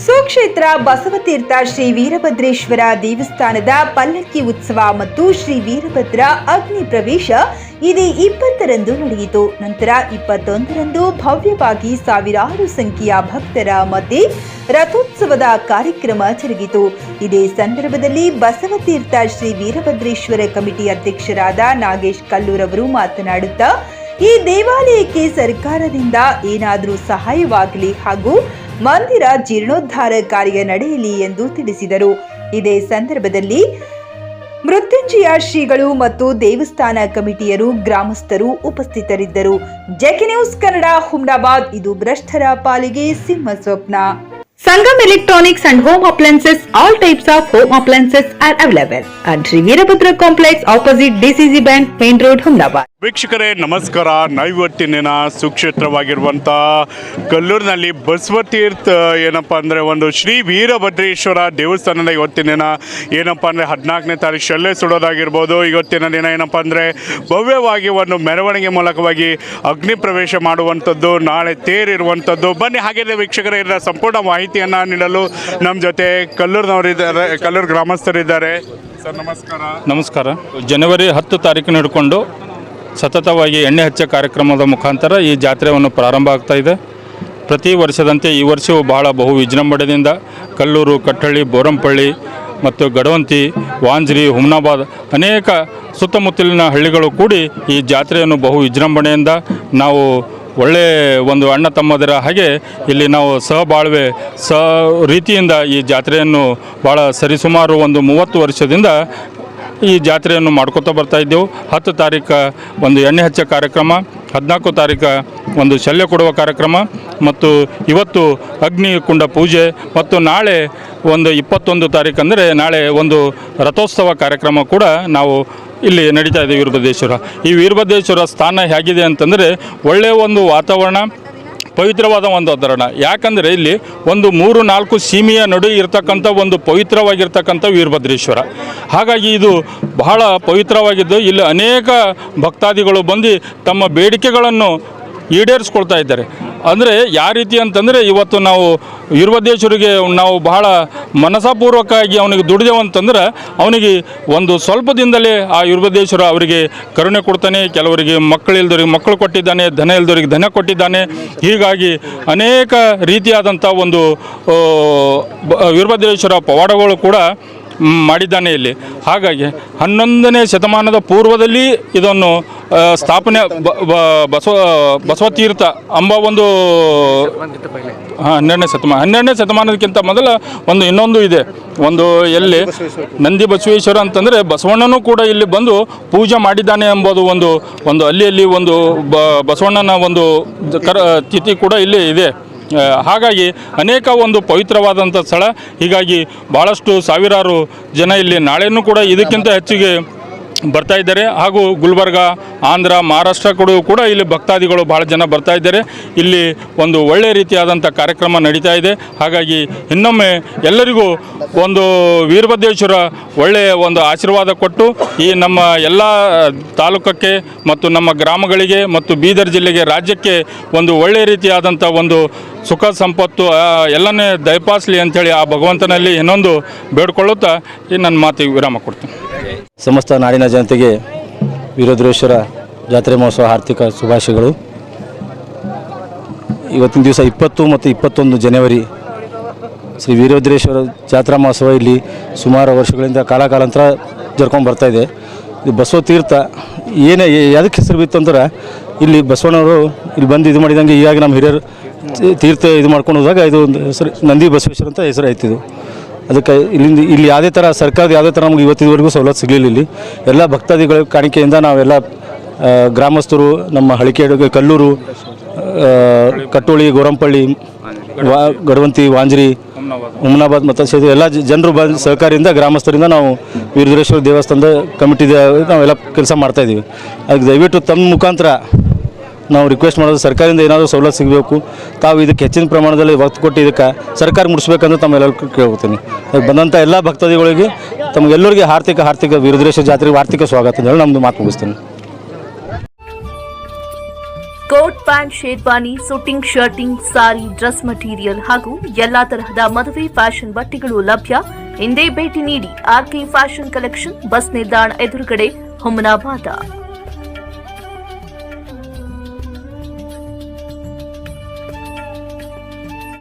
ಸುಕ್ಷೇತ್ರ ಬಸವತೀರ್ಥ ಶ್ರೀ ವೀರಭದ್ರೇಶ್ವರ ದೇವಸ್ಥಾನದ ಪಲ್ಲಕ್ಕಿ ಉತ್ಸವ ಮತ್ತು ಶ್ರೀ ವೀರಭದ್ರ ಅಗ್ನಿ ಪ್ರವೇಶ ಇದೇ ಇಪ್ಪತ್ತರಂದು ನಡೆಯಿತು. ನಂತರ ಇಪ್ಪತ್ತೊಂದರಂದು ಭವ್ಯವಾಗಿ ಸಾವಿರಾರು ಸಂಖ್ಯೆಯ ಭಕ್ತರ ಮಧ್ಯೆ ರಥೋತ್ಸವದ ಕಾರ್ಯಕ್ರಮ ಜರುಗಿತು. ಇದೇ ಸಂದರ್ಭದಲ್ಲಿ ಬಸವತೀರ್ಥ ಶ್ರೀ ವೀರಭದ್ರೇಶ್ವರ ಕಮಿಟಿ ಅಧ್ಯಕ್ಷರಾದ ನಾಗೇಶ್ ಕಲ್ಲೂರವರು ಮಾತನಾಡುತ್ತಾ, ಈ ದೇವಾಲಯಕ್ಕೆ ಸರ್ಕಾರದಿಂದ ಏನಾದರೂ ಸಹಾಯವಾಗಲಿ ಹಾಗೂ ಮಂದಿರ ಜೀರ್ಣೋದ್ಧಾರ ಕಾರ್ಯ ನಡೆಯಲಿ ಎಂದು ತಿಳಿಸಿದರು. ಇದೇ ಸಂದರ್ಭದಲ್ಲಿ ಮೃತ್ಯುಂಜಯ ಶ್ರೀಗಳು ಮತ್ತು ದೇವಸ್ಥಾನ ಕಮಿಟಿಯರು ಗ್ರಾಮಸ್ಥರು ಉಪಸ್ಥಿತರಿದ್ದರು. ಜೆಕೆ ನ್ಯೂಸ್ ಕನ್ನಡ ಹುಮ್ನಾಬಾದ್ ಇದು ಭ್ರಷ್ಟರ ಪಾಲಿಗೆ ಸಿಂಹ ಸ್ವಪ್ನ. Sangam electronics and home appliances, all types of home appliances are available. And Shri Veerabhadra complex, opposite DCC bank, main road Humnabad ವೀಕ್ಷಕರೇ, ನಮಸ್ಕಾರ. ನೈವತ್ತಿನ ಸುಕ್ಷೇತ್ರವಾಗಿರುವಂಥ ಕಲ್ಲೂರಿನಲ್ಲಿ ಬಸವತೀರ್ಥ, ಏನಪ್ಪ ಅಂದರೆ ಒಂದು ಶ್ರೀ ವೀರಭದ್ರೇಶ್ವರ ದೇವಸ್ಥಾನದ ಇವತ್ತಿನ ದಿನ. ಏನಪ್ಪ ಅಂದರೆ ಹದಿನಾಲ್ಕನೇ ತಾರೀಕು ಶಲ್ಲೆ ಸುಡೋದಾಗಿರ್ಬೋದು. ಇವತ್ತಿನ ದಿನ ಏನಪ್ಪ ಅಂದರೆ ಭವ್ಯವಾಗಿ ಒಂದು ಮೆರವಣಿಗೆ ಮೂಲಕವಾಗಿ ಅಗ್ನಿ ಪ್ರವೇಶ ಮಾಡುವಂಥದ್ದು, ನಾಳೆ ತೇರಿರುವಂಥದ್ದು. ಬನ್ನಿ ಹಾಗೆ ವೀಕ್ಷಕರೇ, ಇದರ ಸಂಪೂರ್ಣ ಮಾಹಿತಿಯನ್ನು ನೀಡಲು ನಮ್ಮ ಜೊತೆ ಕಲ್ಲೂರಿನವರಿದ್ದಾರೆ ಕಲ್ಲೂರು ಗ್ರಾಮಸ್ಥರಿದ್ದಾರೆ. ಸರ್, ನಮಸ್ಕಾರ. ನಮಸ್ಕಾರ. ಜನವರಿ ಹತ್ತು ತಾರೀಕು ಹಿಡ್ಕೊಂಡು ಸತತವಾಗಿ ಎಣ್ಣೆ ಹಚ್ಚ ಕಾರ್ಯಕ್ರಮದ ಮುಖಾಂತರ ಈ ಜಾತ್ರೆಯನ್ನು ಪ್ರಾರಂಭ ಆಗ್ತಾ ಇದೆ. ಪ್ರತಿ ವರ್ಷದಂತೆ ಈ ವರ್ಷವೂ ಬಹಳ ಬಹು ವಿಜೃಂಭಣೆಯಿಂದ ಕಲ್ಲೂರು, ಕಟ್ಟಳ್ಳಿ, ಬೋರಂಪಳ್ಳಿ ಮತ್ತು ಗಡವಂತಿ, ವಾಂಜ್ರಿ, ಹುಮ್ನಾಬಾದ್ ಅನೇಕ ಸುತ್ತಮುತ್ತಲಿನ ಹಳ್ಳಿಗಳು ಕೂಡಿ ಈ ಜಾತ್ರೆಯನ್ನು ಬಹು ವಿಜೃಂಭಣೆಯಿಂದ ನಾವು ಒಳ್ಳೆ ಒಂದು ಅಣ್ಣ ತಮ್ಮದರ ಹಾಗೆ ಇಲ್ಲಿ ನಾವು ಸಹಬಾಳ್ವೆ ಸ ರೀತಿಯಿಂದ ಈ ಜಾತ್ರೆಯನ್ನು ಭಾಳ ಸರಿಸುಮಾರು ಒಂದು ಮೂವತ್ತು ವರ್ಷದಿಂದ ಈ ಜಾತ್ರೆಯನ್ನು ಮಾಡ್ಕೋತಾ ಬರ್ತಾ ಇದ್ದೆವು. ಹತ್ತು ತಾರೀಕು ಒಂದು ಎಣ್ಣೆ ಹಚ್ಚ ಕಾರ್ಯಕ್ರಮ, ಹದಿನಾಲ್ಕು ತಾರೀಕು ಒಂದು ಶಲ್ಯ ಕೊಡುವ ಕಾರ್ಯಕ್ರಮ ಮತ್ತು ಇವತ್ತು ಅಗ್ನಿ ಕುಂಡ ಪೂಜೆ ಮತ್ತು ನಾಳೆ ಒಂದು ಇಪ್ಪತ್ತೊಂದು ತಾರೀಕು ಅಂದರೆ ನಾಳೆ ಒಂದು ರಥೋತ್ಸವ ಕಾರ್ಯಕ್ರಮ ಕೂಡ ನಾವು ಇಲ್ಲಿ ನಡೀತಾ ಇದೆ ವೀರಭದ್ರೇಶ್ವರ. ಈ ವೀರಭದ್ರೇಶ್ವರ ಸ್ಥಾನ ಹೇಗಿದೆ ಅಂತಂದರೆ ಒಳ್ಳೆಯ ಒಂದು ವಾತಾವರಣ ಪವಿತ್ರವಾದ ಒಂದು ಧರಣ ಯಾಕಂದರೆ ಇಲ್ಲಿ ಒಂದು ಮೂರು ನಾಲ್ಕು ಸೀಮೆಯ ನಡುವೆ ಇರತಕ್ಕಂಥ ಒಂದು ಪವಿತ್ರವಾಗಿರ್ತಕ್ಕಂಥ ವೀರಭದ್ರೇಶ್ವರ. ಹಾಗಾಗಿ ಇದು ಬಹಳ ಪವಿತ್ರವಾಗಿದ್ದು ಇಲ್ಲಿ ಅನೇಕ ಭಕ್ತಾದಿಗಳು ಬಂದು ತಮ್ಮ ಬೇಡಿಕೆಗಳನ್ನು ಈಡೇರಿಸ್ಕೊಳ್ತಾ ಇದ್ದಾರೆ. ಅಂದರೆ ಯಾವ ರೀತಿ ಅಂತಂದರೆ ಇವತ್ತು ನಾವು ವೀರಭದ್ರೇಶ್ವರಿಗೆ ನಾವು ಬಹಳ ಮನಸಾಪೂರ್ವಕವಾಗಿ ಅವನಿಗೆ ದುಡಿದೆವು ಅಂತಂದ್ರೆ ಅವನಿಗೆ ಒಂದು ಸ್ವಲ್ಪ ದಿನದಲ್ಲೇ ಆ ವೀರಭದ್ರೇಶ್ವರ ಅವರಿಗೆ ಕರುಣೆ ಕೊಡ್ತಾನೆ, ಕೆಲವರಿಗೆ ಮಕ್ಕಳು ಇಲ್ದವ್ರಿಗೆ ಮಕ್ಕಳು ಕೊಟ್ಟಿದ್ದಾನೆ, ಧನ ಇಲ್ದವ್ರಿಗೆ ಧನ ಕೊಟ್ಟಿದ್ದಾನೆ. ಹೀಗಾಗಿ ಅನೇಕ ರೀತಿಯಾದಂಥ ಒಂದು ವೀರಭದ್ರೇಶ್ವರ ಪವಾಡಗಳು ಕೂಡ ಮಾಡಿದ್ದಾನೆ ಇಲ್ಲಿ. ಹಾಗಾಗಿ ಹನ್ನೊಂದನೇ ಶತಮಾನದ ಪೂರ್ವದಲ್ಲಿ ಇದನ್ನು ಸ್ಥಾಪನೆ ಬಸವ, ಬಸವತೀರ್ಥ ಎಂಬ ಒಂದು ಹನ್ನೆರಡನೇ ಶತಮಾನ, ಹನ್ನೆರಡನೇ ಶತಮಾನದಕ್ಕಿಂತ ಮೊದಲ ಒಂದು ಇನ್ನೊಂದು ಇದೆ. ಒಂದು ಎಲ್ಲಿ ನಂದಿ ಬಸವೇಶ್ವರ ಅಂತಂದರೆ ಬಸವಣ್ಣನೂ ಕೂಡ ಇಲ್ಲಿ ಬಂದು ಪೂಜೆ ಮಾಡಿದ್ದಾನೆ ಎಂಬುದು ಒಂದು ಒಂದು ಅಲ್ಲಿ ಒಂದು ಬಸವಣ್ಣನ ಒಂದು ಕರ, ತಿಥಿ ಕೂಡ ಇಲ್ಲಿ ಇದೆ. ಹಾಗಾಗಿ ಅನೇಕ ಒಂದು ಪವಿತ್ರವಾದಂಥ ಸ್ಥಳ. ಹೀಗಾಗಿ ಭಾಳಷ್ಟು ಸಾವಿರಾರು ಜನ ಇಲ್ಲಿ ನಾಳೆಯೂ ಕೂಡ ಇದಕ್ಕಿಂತ ಹೆಚ್ಚಿಗೆ ಬರ್ತಾ ಇದ್ದಾರೆ. ಹಾಗೂ ಗುಲ್ಬರ್ಗ, ಆಂಧ್ರ, ಮಹಾರಾಷ್ಟ್ರ ಕೂಡ ಕೂಡ ಇಲ್ಲಿ ಭಕ್ತಾದಿಗಳು ಭಾಳ ಜನ ಬರ್ತಾ ಇದ್ದಾರೆ. ಇಲ್ಲಿ ಒಂದು ಒಳ್ಳೆ ರೀತಿಯಾದಂಥ ಕಾರ್ಯಕ್ರಮ ನಡೀತಾ ಇದೆ. ಹಾಗಾಗಿ ಇನ್ನೊಮ್ಮೆ ಎಲ್ಲರಿಗೂ ಒಂದು ವೀರಭದ್ರೇಶ್ವರ ಒಳ್ಳೆಯ ಒಂದು ಆಶೀರ್ವಾದ ಕೊಟ್ಟು ಈ ನಮ್ಮ ಎಲ್ಲ ತಾಲೂಕಕ್ಕೆ ಮತ್ತು ನಮ್ಮ ಗ್ರಾಮಗಳಿಗೆ ಮತ್ತು ಬೀದರ್ ಜಿಲ್ಲೆಗೆ ರಾಜ್ಯಕ್ಕೆ ಒಂದು ಒಳ್ಳೆ ರೀತಿಯಾದಂಥ ಒಂದು ಸುಖ ಸಂಪತ್ತು ಎಲ್ಲನೇ ದಯಪಾಸಲಿ ಅಂಥೇಳಿ ಆ ಭಗವಂತನಲ್ಲಿ ಇನ್ನೊಂದು ಬೇಡ್ಕೊಳ್ಳುತ್ತಾ ಈ ನನ್ನ ಮಾತಿಗೆ ವಿರಾಮ ಕೊಡ್ತೀನಿ. ಸಮಸ್ತ ನಾಡಿನ ಜನತೆಗೆ ವೀರಭದ್ರೇಶ್ವರ ಜಾತ್ರೆ ಮಹೋತ್ಸವ ಆರ್ಥಿಕ ಶುಭಾಶಯಗಳು. ಇವತ್ತಿನ ದಿವಸ ಇಪ್ಪತ್ತು ಮತ್ತು ಇಪ್ಪತ್ತೊಂದು ಜನವರಿ ಶ್ರೀ ವೀರಭದ್ರೇಶ್ವರ ಜಾತ್ರಾ ಮಹೋತ್ಸವ ಇಲ್ಲಿ ಸುಮಾರು ವರ್ಷಗಳಿಂದ ಕಾಲಕಾಲಾಂತರ ಜರ್ಕೊಂಡು ಬರ್ತಾ ಇದೆ. ಇದು ಬಸವ ತೀರ್ಥ. ಏನೇ ಯಾವುದಕ್ಕೆ ಹೆಸರು ಬಿತ್ತು ಅಂದ್ರೆ ಇಲ್ಲಿ ಬಸವಣ್ಣವರು ಇಲ್ಲಿ ಬಂದು ಇದು ಮಾಡಿದಂಗೆ ಈಗಾಗಿ ನಮ್ಮ ಹಿರಿಯರು ತೀರ್ಥ ಇದು ಮಾಡ್ಕೊಂಡು ಹೋದಾಗ ಇದು ಒಂದು ಹೆಸರು ನಂದಿ ಬಸವೇಶ್ವರ ಅಂತ ಹೆಸರು ಇದು. ಅದಕ್ಕೆ ಇಲ್ಲಿಂದ ಇಲ್ಲಿ ಯಾವುದೇ ಥರ ಸರ್ಕಾರದ ಯಾವುದೇ ಥರ ನಮ್ಗೆ ಇವತ್ತಿನವರೆಗೂ ಸವಲತ್ತು ಸಿಗಲಿಲ್ಲ ಇಲ್ಲಿ. ಎಲ್ಲ ಭಕ್ತಾದಿಗಳ ಕಾಣಿಕೆಯಿಂದ ನಾವೆಲ್ಲ ಗ್ರಾಮಸ್ಥರು, ನಮ್ಮ ಹಳಿಕೆ ಕಲ್ಲೂರು ಕಟ್ಟೋಳಿ, ಗೋರಂಪಳ್ಳಿ, ವಾ, ಗಡವಂತಿ, ವಾಂಜ್ರಿ ಹುಮ್ನಾಬಾದ್ ಮತ್ತು ಎಲ್ಲ ಜನರು ಬಂದು ಸಹಕಾರದಿಂದ ಗ್ರಾಮಸ್ಥರಿಂದ ನಾವು ವೀರಭದ್ರೇಶ್ವರ ದೇವಸ್ಥಾನದ ಕಮಿಟಿದ ನಾವೆಲ್ಲ ಕೆಲಸ ಮಾಡ್ತಾಯಿದ್ದೀವಿ ಅದಕ್ಕೆ ದಯವಿಟ್ಟು ತಮ್ಮ ಮುಖಾಂತರ ನಾವು ರಿಕ್ವೆಸ್ಟ್ ಮಾಡೋದು ಸರ್ಕಾರದಿಂದ ಏನಾದರೂ ಸವಲತ್ತು ಸಿಗಬೇಕು. ತಾವು ಇದಕ್ಕೆ ಹೆಚ್ಚಿನ ಪ್ರಮಾಣದಲ್ಲಿ ಒತ್ತು ಕೊಟ್ಟು ಇದಕ್ಕೆ ಸರ್ಕಾರ ಮುಡಿಸ್ಬೇಕಂತ ತಮ್ಮೆಲ್ಲರಿಗೂ ಕೇಳ್ಕೊತೀನಿ. ಬಂದಂಥ ಎಲ್ಲ ಭಕ್ತಾದಿಗಳಿಗೆ ತಮಗೆಲ್ಲರಿಗೆ ಆರ್ಥಿಕ ಆರ್ಥಿಕ ವಿರುದ್ರೇಶ ಜಾತ್ರೆಗೆ ಆರ್ಥಿಕ ಸ್ವಾಗತ ಅಂತ ಹೇಳಿ ನಮ್ಮದು ಮಾತು ಮುಗಿಸ್ತೀನಿ. Coat pant sherwani suiting shirting, sari, dress material ಹಾಗೂ ಎಲ್ಲಾ ತರಹದ ಮದುವೆ ಫ್ಯಾಷನ್ ಬಟ್ಟೆಗಳು ಲಭ್ಯ. ಹಿಂದೆ ಭೇಟಿ ನೀಡಿ ಆರ್ಕೆ ಫ್ಯಾಷನ್ ಕಲೆಕ್ಷನ್ ಬಸ್ ನಿಲ್ದಾಣ ಎದುರುಗಡೆ, ಹುಮನಾಬಾದ.